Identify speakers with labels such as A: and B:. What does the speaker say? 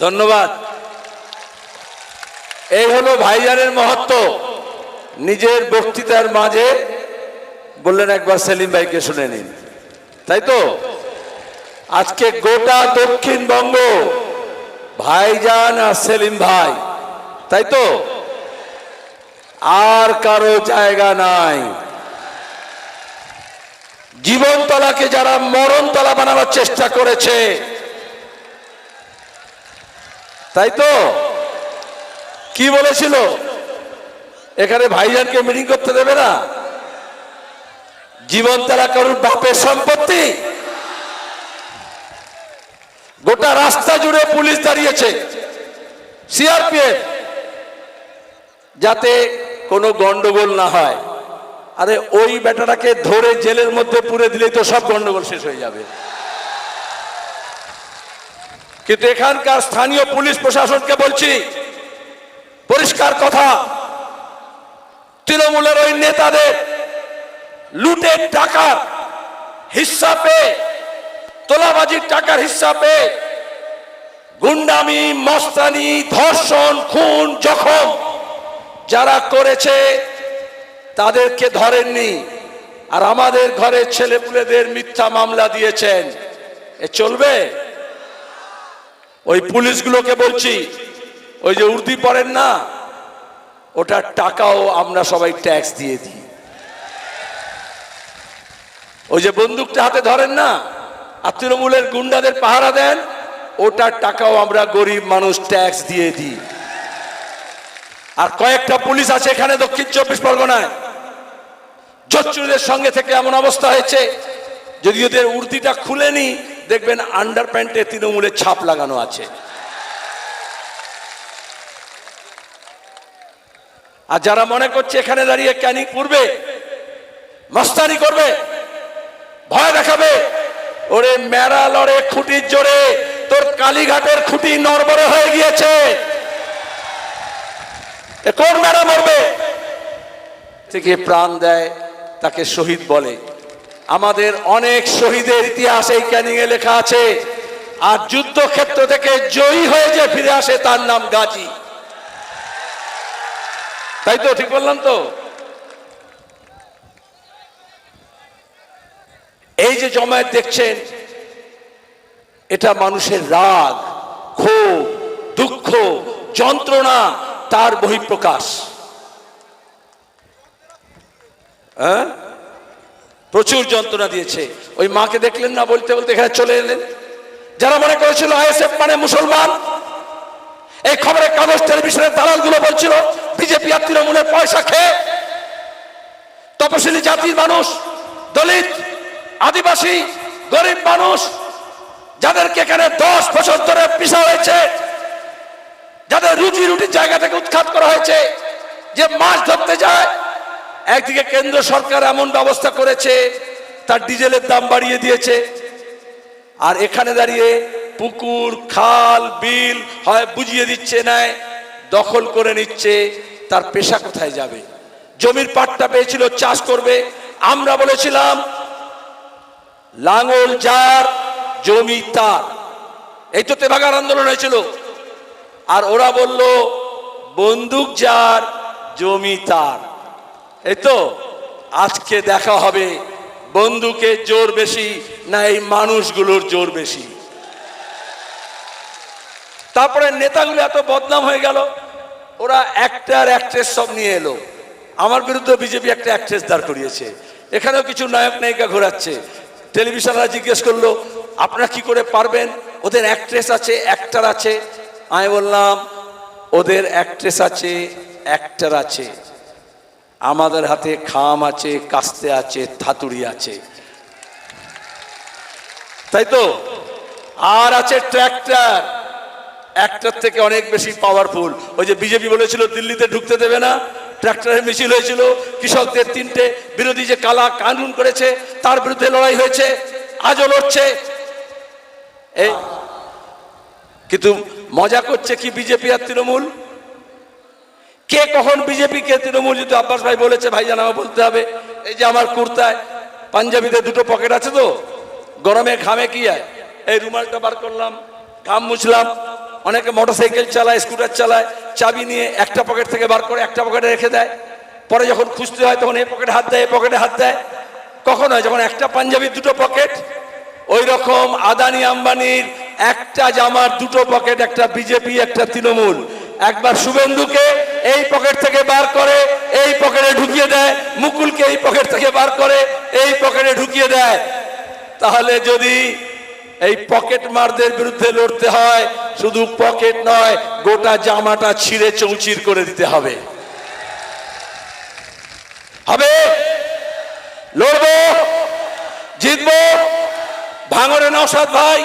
A: ধন্যবাদ। এই হলো ভাইজানের মহত্ব। নিজের বক্তৃতার মাঝে বললেন একবার সেলিম ভাইকে শুনে নিন। তাই তো? আজকে গোটা দক্ষিণবঙ্গ ভাইজান আর সেলিম ভাই, তাই তো? আর কারও জায়গা নাই। জীবনতলাকে যারা মরণতলা বানানোর চেষ্টা করেছে তাই তো? কি বলেছিল? এখানে ভাইজানকে মিটিং করতে দেবে না? জীবন তারা কারুর বাপের সম্পত্তি? গোটা রাস্তা জুড়ে পুলিশ দাঁড়িয়েছে। সিআরপিএফ, যাতে কোনো গন্ডগোল না হয়। আরে ওই বেটাটাকে ধরে জেলের মধ্যে পুরে দিলেই তো সব গন্ডগোল শেষ হয়ে যাবে। কিন্তু এখানকার স্থানীয় পুলিশ প্রশাসনকে বলছি, পরিষ্কার কথা, তৃণমূলের ওই নেতাদের লুটের টাকার হিস্সা পেয়ে তোলাবাজির টাকার হিস্সা পেয়ে গুন্ডামি, মস্তানি, ধর্ষণ, খুন, জখম যারা করেছে, তাদেরকে ধরেননি। আর আমাদের ঘরের ছেলেপুলেদের মিথ্যা মামলা দিয়েছেন। এ চলবে? ওই পুলিশগুলোকে বলছি, ওই যে উর্দি পড়েন না, ওটার টাকাও আমরা সবাই ট্যাক্স দিয়ে দিই। ওই যে বন্দুকটা হাতে ধরেন না, আর তৃণমূলের গুন্ডাদের পাহারা দেন, ওটার টাকাও আমরা গরিব মানুষ ট্যাক্স দিয়ে দিই। আর কয়েকটা পুলিশ আছে এখানে দক্ষিণ চব্বিশ পরগনায়। জচ্চুরদের সঙ্গে থেকে এমন অবস্থা হয়েছে, যদি ওদের উর্দিটা খুলেনি দেখবেন আন্ডার প্যান্টে তৃণমূলের ছাপ লাগানো আছে। আর যারা মনে করছে এখানে দাঁড়িয়ে ক্যানিং পূর্বে মস্তানি করবে, ভয় দেখাবে, ওরে মেরা লড়ে খুঁটির জোরে, তোর কালীঘাটের খুঁটি নরবরে হয়ে গিয়েছে। কোন মেরা মরবে? থেকে প্রাণ দেয়, তাকে শহীদ বলে। আমাদের অনেক শহীদের ইতিহাস এই ক্যানিং এ লেখা আছে। আর যুদ্ধক্ষেত্র থেকে জয়ী হয়ে যে ফিরে আসে তার নাম গাজী। তাই তো ঠিক বললাম তো? এই যে জমায়েত দেখছেন, এটা মানুষের রাগ, ক্ষোভ, দুঃখ, যন্ত্রণা, তার বহিঃপ্রকাশ। হ্যাঁ? প্রচুর যন্ত্রণা দিয়েছে। ওই মাকে দেখলেন না, বলতে বলতে এখানে চলে এলেন। যারা মনে করেছিল আইএসএফ মানে মুসলমান, এই খবরের কাগজ টেলিভিশনের দালালগুলো বলছিল, বিজেপি আর তৃণমূলের পয়সা খেয়ে তপশিলি জাতির মানুষ, দলিত, আদিবাসী, গরিব মানুষ, যাদেরকে এখানে দশ বছর ধরে পিসা হয়েছে, যাদের রুজি রুটির জায়গা থেকে উৎখাত করা হয়েছে, যে মাছ ধরতে যায় একদিকে কেন্দ্র সরকার এমন ব্যবস্থা করেছে, তার ডিজেলের দাম বাড়িয়ে দিয়েছে। আর এখানে দাঁড়িয়ে পুকুর, খাল, বিল হয় বুঝিয়ে দিচ্ছে, নেয়, দখল করে নিচ্ছে, তার পেশা কোথায় যাবে? জমির পাটটা পেয়েছিল, চাষ করবে। আমরা বলেছিলাম, লাঙল যার জমি, তার। এই তো তেভাগার আন্দোলন হয়েছিল। আর ওরা বলল, বন্দুক যার জমি, তার। এই তো, আজকে দেখা হবে বন্ধুকে জোর বেশি না এই মানুষগুলোর জোর বেশি। তারপরে নেতাগুলো এত বদনাম হয়ে গেল, ওরা অ্যাক্টার অ্যাক্ট্রেস সব নিয়ে এলো। আমার বিরুদ্ধে বিজেপি একটা অ্যাক্ট্রেস দাঁড় করিয়েছে। এখানেও কিছু নায়ক নায়িকা ঘোরাচ্ছে। টেলিভিশনরা জিজ্ঞেস করল, আপনারা কি করে পারবেন? ওদের অ্যাক্ট্রেস আছে অ্যাক্টার আছে। আমি বললাম, ওদের অ্যাক্ট্রেস আছে অ্যাক্টার আছে। আমাদের হাতে খাম আছে, কাস্তে আছে থাতুড়ি আছে। তাই তো? আর আছে ট্র্যাক্টর। একটার থেকে অনেক বেশি পাওয়ারফুল ওই যে বিজেপি বলেছিল, দিল্লিতে ঢুকতে দেবে না। ট্র্যাক্টরের মিছিল হয়েছিল, কৃষকদের তিনটে বিরোধী যে কালা কানুন করেছে, তার বিরুদ্ধে লড়াই হয়েছে, আজও লড়ছে। কিন্তু মজা করছে কি বিজেপি আর তৃণমূল? কে কখন বিজেপি, কে তৃণমূল যদি আব্বাস ভাই বলেছে, ভাই জানামা বলতে হবে। এই যে আমার কুর্তায় পাঞ্জাবিতে দুটো পকেট আছে তো, গরমে ঘামে কি হয়? এই রুমালটা বার করলাম, ঘাম মুছলাম, অনেকে মোটরসাইকেল চালায়, স্কুটার চালায়, চাবি নিয়ে একটা পকেট থেকে বার করে একটা পকেটে রেখে দেয়। পরে যখন খুঁজতে হয়, তখন এই পকেটে হাত দেয়, এই পকেটে হাত দেয়। কখন হয়? যখন একটা পাঞ্জাবির দুটো পকেট ওই রকম আদানি আম্বানির একটা জামার দুটো পকেট, একটা বিজেপি, একটা তৃণমূল। একবার শুভেন্দুকে এই পকেট থেকে বার করে, এই পকেটে ঢুকিয়ে দেয়। মুকুলকে এই পকেট থেকে বার করে, এই পকেটে ঢুকিয়ে দেয়। তাহলে যদি এই পকেট মারদের বিরুদ্ধে লড়তে হয়, শুধু পকেট নয়, গোটা জামাটা ছিঁড়ে চৌচির করে দিতে হবে। হবে? লড়বো? জিতবো? ভাঙরে নৌসাদ ভাই